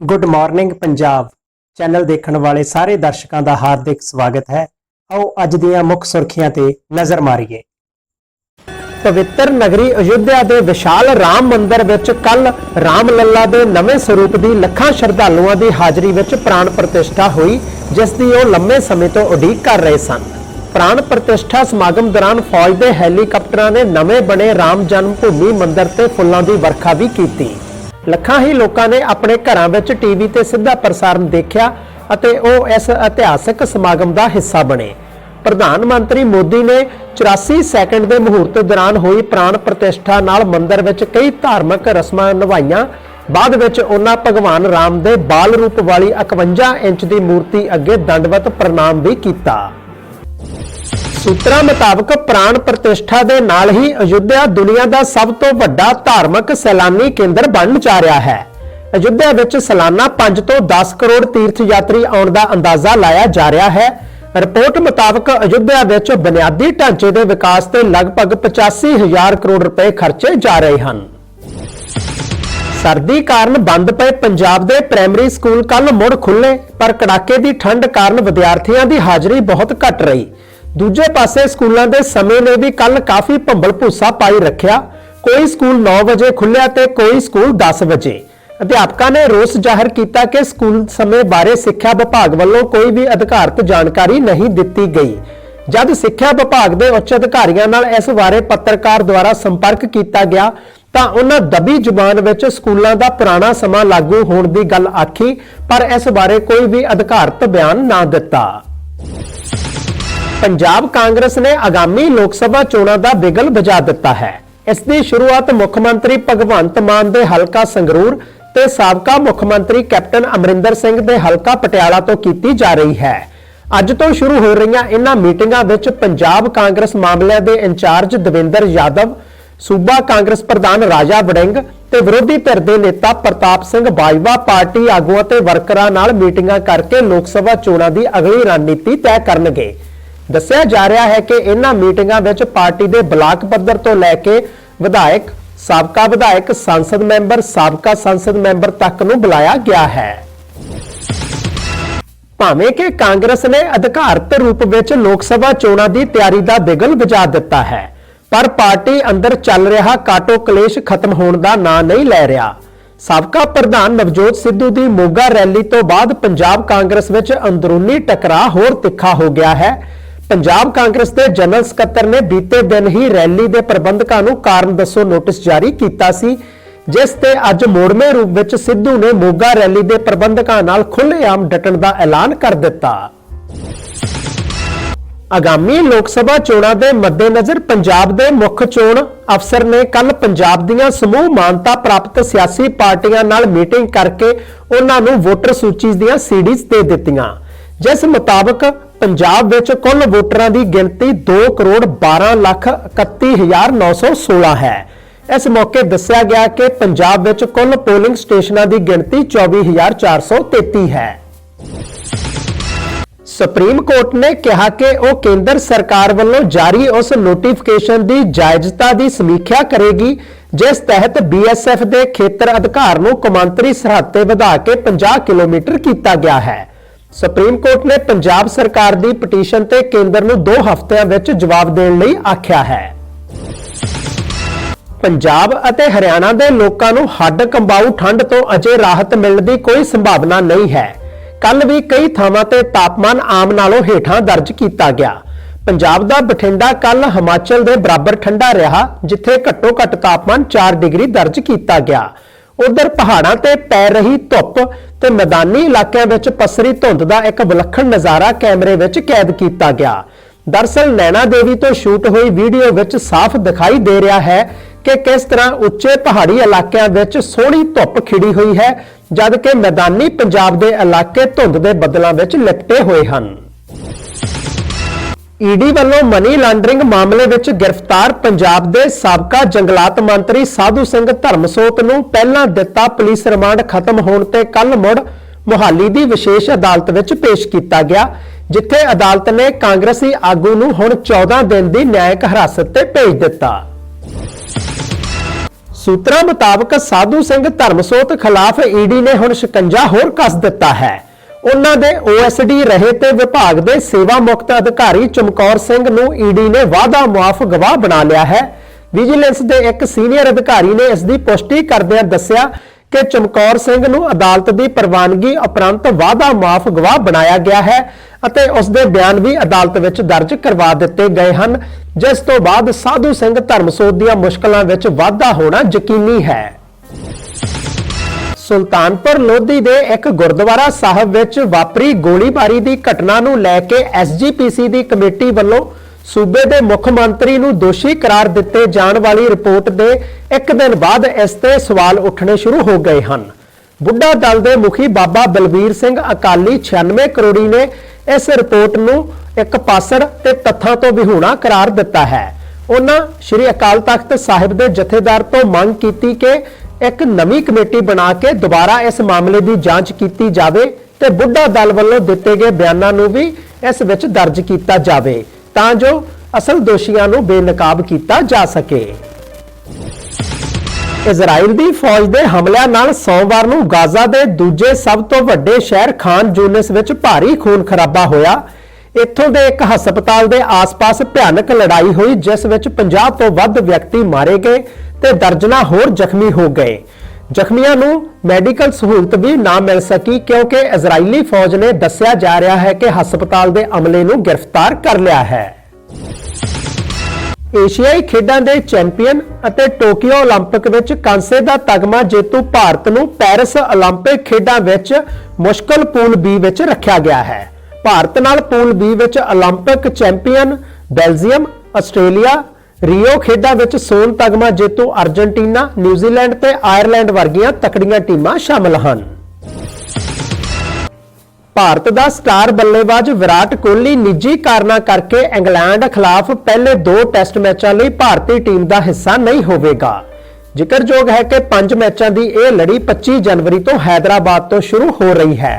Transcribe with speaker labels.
Speaker 1: Good morning Punjab channel ਦੇਖਣ ਵਾਲੇ ਸਾਰੇ ਦਰਸ਼ਕਾਂ ਦਾ ਹਾਰਦਿਕ ਸਵਾਗਤ ਹੈ। ਆਓ ਅੱਜ ਦੀਆਂ ਮੁੱਖ ਸੁਰਖੀਆਂ ਤੇ ਨਜ਼ਰ ਮਾਰੀਏ। ਪਵਿੱਤਰ ਨਗਰੀ ਅਯੁੱਧਿਆ ਦੇ ਵਿਸ਼ਾਲ ਰਾਮ ਮੰਦਿਰ ਵਿੱਚ ਕੱਲ ਰਾਮ ਲੱਲਾ ਦੇ ਨਵੇਂ ਸਰੂਪ ਦੀ ਲੱਖਾਂ ਸ਼ਰਧਾਲੂਆਂ ਦੀ ਹਾਜ਼ਰੀ ਵਿੱਚ ਪ੍ਰਾਣ ਪ੍ਰਤਿਸ਼ਠਾ ਹੋਈ, ਜਿਸ ਦੀ ਉਹ ਲੰਮੇ ਸਮੇਂ ਤੋਂ ਉਡੀਕ ਕਰ ਰਹੇ ਸਨ। ਪ੍ਰਾਣ ਪ੍ਰਤਿਸ਼ਠਾ ਸਮਾਗਮ ਦੌਰਾਨ ਫੌਜ ਦੇ ਹੈਲੀਕਾਪਟਰਾਂ ਨੇ ਨਵੇਂ ਬਣੇ ਰਾਮ ਜਨਮ ਭੂਮੀ ਮੰਦਿਰ ਤੇ ਫੁੱਲਾਂ ਦੀ ਵਰਖਾ ਵੀ ਕੀਤੀ। ਲੱਖਾਂ ਹੀ ਲੋਕਾਂ ਨੇ ਆਪਣੇ ਘਰਾਂ ਵਿੱਚ ਟੀਵੀ ਤੇ ਸਿੱਧਾ ਪ੍ਰਸਾਰਣ ਦੇਖਿਆ ਅਤੇ ਉਹ ਇਸ ਇਤਿਹਾਸਕ ਸਮਾਗਮ ਦਾ ਹਿੱਸਾ ਬਣੇ। ਪ੍ਰਧਾਨ ਮੰਤਰੀ ਮੋਦੀ ਨੇ 84 ਸੈਕਿੰਡ ਦੇ ਮੁਹੂਰਤ ਦੌਰਾਨ ਹੋਈ ਪ੍ਰਾਣ ਪ੍ਰਤਿਸ਼ਠਾ ਨਾਲ ਮੰਦਰ ਵਿੱਚ ਕਈ ਧਾਰਮਿਕ ਰਸਮਾਂ ਨਿਭਾਈਆਂ। ਬਾਅਦ ਵਿੱਚ ਉਹਨਾਂ ਭਗਵਾਨ ਰਾਮ ਦੇ ਬਾਲ ਰੂਪ ਵਾਲੀ 51 ਇੰਚ ਦੀ ਮੂਰਤੀ ਅੱਗੇ ਦੰਡਵਤ ਪ੍ਰਣਾਮ ਵੀ ਕੀਤਾ। ਸੂਤਰਾਂ ਮੁਤਾਬਕ ਪ੍ਰਾਣ ਪ੍ਰਤਿਸ਼ਠਾ ਦੇ ਨਾਲ ਹੀ ਅਯੁੱਧਿਆ ਦੁਨੀਆ ਦਾ ਸਭ ਤੋਂ ਵੱਡਾ ਧਾਰਮਿਕ ਸੈਲਾਨੀ ਕੇਂਦਰ ਬਣਨ ਜਾ ਰਿਹਾ ਹੈ। ਅਯੁੱਧਿਆ ਵਿੱਚ ਸਾਲਾਨਾ 5 ਤੋਂ 10 ਕਰੋੜ ਤੀਰਥ ਯਾਤਰੀ ਆਉਣ ਦਾ ਅੰਦਾਜ਼ਾ ਲਾਇਆ ਜਾ ਰਿਹਾ ਹੈ। ਰਿਪੋਰਟ ਮੁਤਾਬਕ ਅਯੁੱਧਿਆ ਵਿੱਚ ਬੁਨਿਆਦੀ ਢਾਂਚੇ ਦੇ ਵਿਕਾਸ ਤੇ ਲਗਭਗ 85000 ਕਰੋੜ ਰੁਪਏ ਖਰਚੇ ਜਾ ਰਹੇ ਹਨ। ਸਰਦੀ ਕਾਰਨ ਬੰਦ ਪਏ ਪੰਜਾਬ ਦੇ ਪ੍ਰਾਇਮਰੀ ਸਕੂਲ ਕੱਲ ਮੁੜ ਖੁੱਲੇ ਪਰ ਕੜਾਕੇ ਦੀ ਠੰਡ ਕਾਰਨ ਵਿਦਿਆਰਥੀਆਂ ਦੀ ਹਾਜ਼ਰੀ ਬਹੁਤ ਘਟ ਰਹੀ। ਦੂਜੇ ਪਾਸੇ ਸਕੂਲਾਂ ਦੇ ਸਮੇਂ ਨੇ ਵੀ ਕੱਲ ਕਾਫੀ ਭੰਬਲ ਭੂਸਾ ਪਾਈ ਰੱਖਿਆ। ਕੋਈ ਸਕੂਲ 9 ਵਜੇ ਖੁੱਲਿਆ ਤੇ ਕੋਈ ਸਕੂਲ 10 ਵਜੇ। ਅਧਿਆਪਕਾਂ ਨੇ ਰੋਸ ਜ਼ਾਹਰ ਕੀਤਾ ਕਿ ਸਕੂਲ ਸਮੇਂ ਬਾਰੇ ਸਿੱਖਿਆ ਵਿਭਾਗ ਵੱਲੋਂ ਕੋਈ ਵੀ ਅਧਿਕਾਰਤ ਜਾਣਕਾਰੀ ਨਹੀਂ ਦਿੱਤੀ ਗਈ। ਜਦ ਸਿੱਖਿਆ ਵਿਭਾਗ ਦੇ ਉੱਚ ਅਧਿਕਾਰੀਆਂ ਨਾਲ ਇਸ ਬਾਰੇ ਪੱਤਰਕਾਰ ਦੁਆਰਾ ਸੰਪਰਕ ਕੀਤਾ ਗਿਆ, ਤਾਂ ਉਹਨਾਂ ਦਬੀ ਜ਼ੁਬਾਨ ਵਿੱਚ ਸਕੂਲਾਂ ਦਾ ਪੁਰਾਣਾ ਸਮਾਂ ਲਾਗੂ ਹੋਣ ਦੀ ਗੱਲ ਆਖੀ, ਪਰ ਇਸ ਬਾਰੇ ਕੋਈ ਵੀ ਅਧਿਕਾਰਤ ਬਿਆਨ ਨਾ ਦਿੱਤਾ। ਪੰਜਾਬ ਕਾਂਗਰਸ ਨੇ ਆਗਾਮੀ ਲੋਕ ਸਭਾ ਚੋਣਾਂ ਦਾ ਬਿਗਲ ਵਜਾ ਦਿੱਤਾ ਹੈ। ਇਸ ਦੀ ਸ਼ੁਰੂਆਤ ਮੁੱਖ ਮੰਤਰੀ ਭਗਵੰਤ ਮਾਨ ਦੇ ਹਲਕਾ ਸੰਗਰੂਰ ਤੇ ਸਾਬਕਾ ਮੁੱਖ ਮੰਤਰੀ ਕੈਪਟਨ ਅਮਰਿੰਦਰ ਸਿੰਘ ਦੇ ਹਲਕਾ ਪਟਿਆਲਾ ਤੋਂ ਕੀਤੀ ਜਾ ਰਹੀ ਹੈ। ਅੱਜ ਤੋਂ ਸ਼ੁਰੂ ਹੋ ਰਹੀਆਂ ਇਹਨਾਂ ਮੀਟਿੰਗਾਂ ਵਿੱਚ ਪੰਜਾਬ ਕਾਂਗਰਸ ਮਾਮਲਿਆਂ ਦੇ ਇੰਚਾਰਜ ਦਵਿੰਦਰ ਯਾਦਵ, ਸੂਬਾ ਕਾਂਗਰਸ ਪ੍ਰਧਾਨ ਰਾਜਾ ਵੜਿੰਗ ਤੇ ਵਿਰੋਧੀ ਧਿਰ ਦੇ ਨੇਤਾ ਪ੍ਰਤਾਪ ਸਿੰਘ ਬਾਜਵਾ ਪਾਰਟੀ ਆਗੂਆਂ ਤੇ ਵਰਕਰਾਂ ਨਾਲ ਮੀਟਿੰਗਾਂ ਕਰਕੇ ਲੋਕ ਸਭਾ ਚੋਣਾਂ ਦੀ ਅਗਲੀ ਰਣਨੀਤੀ ਤੈਅ ਕਰਨਗੇ। ਦੱਸਿਆ ਜਾ ਰਿਹਾ ਹੈ ਕਿ ਇਹਨਾਂ ਮੀਟਿੰਗਾਂ ਵਿੱਚ ਪਾਰਟੀ ਦੇ ਬਲਾਕ ਪੱਧਰ ਤੋਂ ਲੈ ਕੇ ਵਿਧਾਇਕ, ਸਾਬਕਾ ਵਿਧਾਇਕ, ਸੰਸਦ ਮੈਂਬਰ, ਸਾਬਕਾ ਸੰਸਦ ਮੈਂਬਰ ਤੱਕ ਨੂੰ ਬੁਲਾਇਆ ਗਿਆ ਹੈ। ਭਾਵੇਂ ਕਿ ਕਾਂਗਰਸ ਨੇ ਅਧਿਕਾਰਤ ਰੂਪ ਵਿੱਚ ਲੋਕ ਸਭਾ ਚੋਣਾਂ ਦੀ ਤਿਆਰੀ ਦਾ ਬਿਗਲ ਵਜਾ ਦਿੱਤਾ ਹੈ, ਪਰ ਪਾਰਟੀ ਅੰਦਰ ਚੱਲ ਰਿਹਾ ਕਾਟੋ ਕਲੇਸ਼ ਖਤਮ ਹੋਣ ਦਾ ਨਾਂ ਨਹੀਂ ਲੈ ਰਿਹਾ। ਸਾਬਕਾ ਪ੍ਰਧਾਨ ਨਵਜੋਤ ਸਿੱਧੂ ਦੀ ਮੋਗਾ ਰੈਲੀ ਤੋਂ ਬਾਅਦ ਪੰਜਾਬ ਕਾਂਗਰਸ ਵਿੱਚ ਅੰਦਰੂਨੀ ਟਕਰਾਅ ਹੋਰ ਤਿੱਖਾ ਹੋ ਗਿਆ ਹੈ। ਪੰਜਾਬ ਕਾਂਗਰਸ ਦੇ ਜਨਰਲ ਸਕੱਤਰ ਨੇ ਬੀਤੇ ਦਿਨ ਹੀ ਰੈਲੀ ਦੇ ਪ੍ਰਬੰਧਕਾਂ ਨੂੰ ਕਾਰਨ ਦੱਸੋ ਨੋਟਿਸ ਜਾਰੀ ਕੀਤਾ ਸੀ, ਜਿਸ ਤੇ ਅੱਜ ਮੋੜਵੇਂ ਰੂਪ ਵਿੱਚ ਸਿੱਧੂ ਨੇ ਮੋਗਾ ਰੈਲੀ ਦੇ ਪ੍ਰਬੰਧਕਾਂ ਨਾਲ ਖੁੱਲ੍ਹੇਆਮ ਡਟਣ ਦਾ ਐਲਾਨ ਕਰ ਦਿੱਤਾ। ਆਗਾਮੀ ਲੋਕ ਸਭਾ ਚੋਣਾਂ ਦੇ ਮੱਦੇਨਜ਼ਰ ਪੰਜਾਬ ਦੇ ਮੁੱਖ ਚੋਣ ਅਫਸਰ ਨੇ ਕੱਲ ਪੰਜਾਬ ਦੀਆਂ ਸਮੂਹ ਮਾਨਤਾ ਪ੍ਰਾਪਤ ਸਿਆਸੀ ਪਾਰਟੀਆਂ ਨਾਲ ਮੀਟਿੰਗ ਕਰਕੇ ਉਹਨਾਂ ਨੂੰ ਵੋਟਰ ਸੂਚੀ ਦੀਆਂ ਸੀਡੀਜ਼ ਦੇ ਦਿੱਤੀਆਂ। ਜਿਸ ਮੁਤਾਬਕ ਪੰਜਾਬ ਵਿੱਚ ਕੁੱਲ ਵੋਟਰਾਂ ਦੀ ਗਿਣਤੀ 2 ਕਰੋੜ 12 ਲੱਖ 31916 ਹੈ। ਇਸ ਮੌਕੇ ਦੱਸਿਆ ਗਿਆ ਕਿ ਪੰਜਾਬ ਵਿੱਚ ਕੁੱਲ ਪੋਲਿੰਗ ਸਟੇਸ਼ਨਾਂ ਦੀ ਗਿਣਤੀ 24433 ਹੈ। ਸੁਪਰੀਮ ਕੋਰਟ ਨੇ ਕਿਹਾ ਕਿ ਉਹ ਕੇਂਦਰ ਸਰਕਾਰ ਵੱਲੋਂ ਜਾਰੀ ਉਸ ਨੋਟੀਫਿਕੇਸ਼ਨ ਦੀ ਜਾਇਜ਼ਤਾ ਦੀ ਸਮੀਖਿਆ ਕਰੇਗੀ, ਜਿਸ ਤਹਿਤ ਬੀਐਸਐਫ ਦੇ ਖੇਤਰ ਅਧਿਕਾਰ ਨੂੰ ਕੌਮਾਂਤਰੀ ਸਰਹੱਦ ਤੇ ਵਧਾ ਕੇ 50 ਕਿਲੋਮੀਟਰ ਕੀਤਾ ਗਿਆ ਹੈ। ਸੁਪਰੀਮ ਕੋਰਟ ਨੇ ਪੰਜਾਬ ਸਰਕਾਰ ਦੀ ਪਟੀਸ਼ਨ ਤੇ ਕੇਂਦਰ ਨੂੰ 2 ਹਫ਼ਤਿਆਂ ਵਿੱਚ ਜਵਾਬ ਦੇਣ ਲਈ ਆਖਿਆ ਹੈ। ਪੰਜਾਬ ਅਤੇ ਹਰਿਆਣਾ ਦੇ ਲੋਕਾਂ ਨੂੰ ਹੱਡ ਕੰਬਾਊ ਠੰਡ ਤੋਂ ਅਜੇ ਰਾਹਤ ਮਿਲਣ ਦੀ ਕੋਈ ਸੰਭਾਵਨਾ ਨਹੀਂ ਹੈ। ਕੱਲ ਵੀ ਕਈ ਥਾਵਾਂ ਤੇ ਤਾਪਮਾਨ ਆਮ ਨਾਲੋਂ ਹੇਠਾਂ ਦਰਜ ਕੀਤਾ ਗਿਆ। ਪੰਜਾਬ ਦਾ ਬਠਿੰਡਾ ਕੱਲ ਹਿਮਾਚਲ ਦੇ ਬਰਾਬਰ ਠੰਡਾ ਰਿਹਾ, ਜਿੱਥੇ ਘੱਟੋ ਘੱਟ ਤਾਪਮਾਨ 4 ਡਿਗਰੀ ਦਰਜ ਕੀਤਾ ਗਿਆ। ਉਧਰ ਪਹਾੜਾਂ ਤੇ ਪੈ ਰਹੀ ਧੁੱਪ ਤੇ ਮੈਦਾਨੀ ਇਲਾਕਿਆਂ ਵਿੱਚ ਪਸਰੀ ਧੁੰਦ ਦਾ ਇੱਕ ਵਿਲੱਖਣ ਨਜ਼ਾਰਾ ਕੈਮਰੇ ਵਿੱਚ ਕੈਦ ਕੀਤਾ ਗਿਆ। ਦਰਸਲ ਨੈਣਾ ਦੇਵੀ ਤੋਂ ਸ਼ੂਟ ਹੋਈ ਵੀਡੀਓ ਵਿੱਚ ਸਾਫ਼ ਦਿਖਾਈ ਦੇ ਰਿਹਾ ਹੈ ਕਿ ਕਿਸ ਤਰ੍ਹਾਂ ਉੱਚੇ ਪਹਾੜੀ ਇਲਾਕਿਆਂ ਵਿੱਚ ਸੋਹਣੀ ਧੁੱਪ ਖਿੜੀ ਹੋਈ ਹੈ ਜਦਕਿ ਮੈਦਾਨੀ ਪੰਜਾਬ ਦੇ ਇਲਾਕੇ ਧੁੰਦ ਦੇ ਬੱਦਲਾਂ ਵਿੱਚ ਲਿਪਟੇ ਹੋਏ ਹਨ। ਈਡੀ ਵੱਲੋਂ ਮਨੀ ਲਾਂਡਰਿੰਗ ਮਾਮਲੇ ਵਿੱਚ ਗ੍ਰਿਫਤਾਰ ਪੰਜਾਬ ਦੇ ਸਾਬਕਾ ਜੰਗਲਾਤ ਮੰਤਰੀ ਸਾਧੂ ਸਿੰਘ ਧਰਮਸੋਤ ਨੂੰ ਪਹਿਲਾਂ ਦਿੱਤਾ ਪੁਲਿਸ ਰਿਮਾਂਡ ਖਤਮ ਹੋਣ ਤੇ ਕੱਲ ਮੁੜ ਮੁਹਾਲੀ ਦੀ ਵਿਸ਼ੇਸ਼ ਅਦਾਲਤ ਵਿੱਚ ਪੇਸ਼ ਕੀਤਾ ਗਿਆ, ਜਿੱਥੇ ਅਦਾਲਤ ਨੇ ਕਾਂਗਰਸੀ ਆਗੂ ਨੂੰ ਹੁਣ 14 ਦਿਨ ਦੀ ਨਿਆਇਕ ਹਿਰਾਸਤ ਤੇ ਭੇਜ ਦਿੱਤਾ। ਸੂਤਰਾਂ ਮੁਤਾਬਕ ਸਾਧੂ ਸਿੰਘ ਧਰਮਸੋਤ ਖਿਲਾਫ ਈਡੀ ਨੇ ਹੁਣ ਸ਼ਿਕੰਜਾ ਹੋਰ ਕੱਸ ਦਿੱਤਾ ਹੈ। ਉਹਨਾਂ ਦੇ ਓਐਸਡੀ ਰਹੇ ਤੇ ਵਿਭਾਗ ਦੇ ਸੇਵਾ ਮੁਕਤ ਅਧਿਕਾਰੀ ਚਮਕੌਰ ਸਿੰਘ ਨੂੰ ਈਡੀ ਨੇ ਵਾਅਦਾ ਮੁਆਫ ਗਵਾਹ ਬਣਾ ਲਿਆ ਹੈ। ਵਿਜੀਲੈਂਸ ਦੇ ਇੱਕ ਸੀਨੀਅਰ ਅਧਿਕਾਰੀ ਨੇ ਇਸ ਦੀ ਪੁਸ਼ਟੀ ਕਰਦਿਆਂ ਦੱਸਿਆ ਕਿ ਚਮਕੌਰ ਸਿੰਘ ਨੂੰ ਅਦਾਲਤ ਦੀ ਪ੍ਰਵਾਨਗੀ ਉਪਰੰਤ ਵਾਅਦਾ ਮੁਆਫ ਗਵਾਹ ਬਣਾਇਆ ਗਿਆ ਹੈ ਅਤੇ ਉਸ ਦੇ ਬਿਆਨ ਵੀ ਅਦਾਲਤ ਵਿੱਚ ਦਰਜ ਕਰਵਾ ਦਿੱਤੇ ਗਏ ਹਨ, ਜਿਸ ਤੋਂ ਬਾਅਦ ਸਾਧੂ ਸਿੰਘ ਧਰਮਸੋਤ ਦੀਆਂ ਮੁਸ਼ਕਲਾਂ ਵਿੱਚ ਵਾਧਾ ਹੋਣਾ ਯਕੀਨੀ ਹੈ। ਸੁਲਤਾਨਪੁਰ ਲੋਧੀ ਦੇ ਇੱਕ ਗੁਰਦੁਆਰਾ ਸਾਹਿਬ ਵਿੱਚ ਵਾਪਰੀ ਗੋਲੀਬਾਰੀ ਦੀ ਘਟਨਾ ਨੂੰ ਲੈ ਕੇ ਐਸਜੀਪੀਸੀ ਦੀ ਕਮੇਟੀ ਵੱਲੋਂ ਸੂਬੇ ਦੇ ਮੁੱਖ ਮੰਤਰੀ ਨੂੰ ਦੋਸ਼ੀ ਕਰਾਰ ਦਿੱਤੇ ਜਾਣ ਵਾਲੀ ਰਿਪੋਰਟ ਦੇ ਇੱਕ ਦਿਨ ਬਾਅਦ ਇਸ ਤੇ ਸਵਾਲ ਉੱਠਣੇ ਸ਼ੁਰੂ ਹੋ ਗਏ ਹਨ। ਬੁੱਢਾ ਦਲ ਦੇ ਮੁਖੀ ਬਾਬਾ ਬਲਬੀਰ ਸਿੰਘ ਅਕਾਲੀ 96 ਕਰੋੜੀ ਨੇ ਇਸ ਰਿਪੋਰਟ ਨੂੰ ਇੱਕ ਪਾਸੜ ਤੇ ਤੱਥਾਂ ਤੋਂ ਵਿਹੂਣਾ ਕਰਾਰ ਦਿੱਤਾ ਹੈ। ਉਹਨਾਂ ਸ਼੍ਰੀ ਅਕਾਲ ਤਖਤ ਸਾਹਿਬ ਦੇ ਜਥੇਦਾਰ ਤੋਂ ਮੰਗ ਕੀਤੀ ਕਿ ਇੱਕ ਨਵੀਂ ਕਮੇਟੀ ਬਣਾ ਕੇ ਦੁਬਾਰਾ ਇਸ ਮਾਮਲੇ ਦੀ ਜਾਂਚ ਕੀਤੀ ਜਾਵੇ ਤੇ ਬੁੱਢਾ ਦਲ ਵੱਲੋਂ ਦਿੱਤੇ ਗਏ ਬਿਆਨਾਂ ਨੂੰ ਵੀ ਇਸ ਵਿੱਚ ਦਰਜ ਕੀਤਾ ਜਾਵੇ ਤਾਂ ਜੋ ਅਸਲ ਦੋਸ਼ੀਆਂ ਨੂੰ ਬੇਨਕਾਬ ਕੀਤਾ ਜਾ ਸਕੇ। ਇਜ਼ਰਾਈਲ ਦੀ ਫੌਜ ਦੇ ਹਮਲਿਆਂ ਨਾਲ ਸੋਮਵਾਰ ਨੂੰ ਗਾਜ਼ਾ ਦੇ ਦੂਜੇ ਸਭ ਤੋਂ ਵੱਡੇ ਸ਼ਹਿਰ ਖਾਨ ਜੂਨਿਸ ਵਿੱਚ ਭਾਰੀ ਖੂਨ ਖਰਾਬਾ ਹੋਇਆ। ਇੱਥੋਂ ਦੇ ਇੱਕ ਹਸਪਤਾਲ ਦੇ ਆਸ-ਪਾਸ ਭਿਆਨਕ ਲੜਾਈ ਹੋਈ, ਜਿਸ ਵਿੱਚ 50 ਤੋਂ ਵੱਧ ਵਿਅਕਤੀ ਮਾਰੇ ਗਏ ਤੇ ਦਰਜਨਾਂ ਹੋਰ ਜ਼ਖਮੀ ਹੋ ਗਏ ਜ਼ਖਮੀਆਂ ਨੂੰ ਮੈਡੀਕਲ ਸਹੂਲਤ ਵੀ ਨਾ ਮਿਲ ਸਕੀ ਕਿਉਂਕਿ ਇਜ਼ਰਾਈਲੀ ਫੌਜ ਨੇ ਦੱਸਿਆ ਜਾ ਰਿਹਾ ਹੈ ਕਿ ਹਸਪਤਾਲ ਦੇ ਅਮਲੇ ਨੂੰ ਗ੍ਰਿਫਤਾਰ ਕਰ ਲਿਆ ਹੈ ਏਸ਼ੀਆਈ ਖੇਡਾਂ ਦੇ ਚੈਂਪੀਅਨ ਅਤੇ ਟੋਕੀਓ 올림픽 ਵਿੱਚ ਕਾਂਸੇ ਦਾ ਤਗਮਾ ਜੇਤੂ ਭਾਰਤ ਨੂੰ ਪੈਰਿਸ 올림픽 ਖੇਡਾਂ ਵਿੱਚ ਮੁਸ਼ਕਲ ਪੂਲ ਬੀ ਵਿੱਚ ਰੱਖਿਆ ਗਿਆ ਹੈ ਭਾਰਤ ਨਾਲ ਪੂਲ ਬੀ ਵਿੱਚ 올림픽 ਚੈਂਪੀਅਨ ਬੈਲਜੀਅਮ ਆਸਟ੍ਰੇਲੀਆ ਰੀਓ ਖੇਡਾਂ ਵਿੱਚ ਸੋਨ ਤਗਮਾ ਜੇਤੂ ਅਰਜਨਟੀਨਾ, ਨਿਊਜ਼ੀਲੈਂਡ ਤੇ ਆਇਰਲੈਂਡ ਵਰਗੀਆਂ ਤਕੜੀਆਂ ਟੀਮਾਂ ਸ਼ਾਮਲ ਹਨ। ਭਾਰਤ ਦਾ ਸਟਾਰ ਬੱਲੇਬਾਜ਼ ਵਿਰਾਟ ਕੋਹਲੀ ਨਿੱਜੀ ਕਾਰਨਾਂ ਕਰਕੇ ਇੰਗਲੈਂਡ ਖਿਲਾਫ ਪਹਿਲੇ ਦੋ ਟੈਸਟ ਮੈਚਾਂ ਲਈ ਭਾਰਤੀ ਟੀਮ ਦਾ ਹਿੱਸਾ ਨਹੀਂ ਹੋਵੇਗਾ। ਜ਼ਿਕਰਯੋਗ ਹੈ ਕਿ ਪੰਜ ਮੈਚਾਂ ਦੀ ਇਹ ਲੜੀ 25 ਜਨਵਰੀ ਤੋਂ ਹੈਦਰਾਬਾਦ ਤੋਂ ਸ਼ੁਰੂ ਹੋ ਰਹੀ ਹੈ।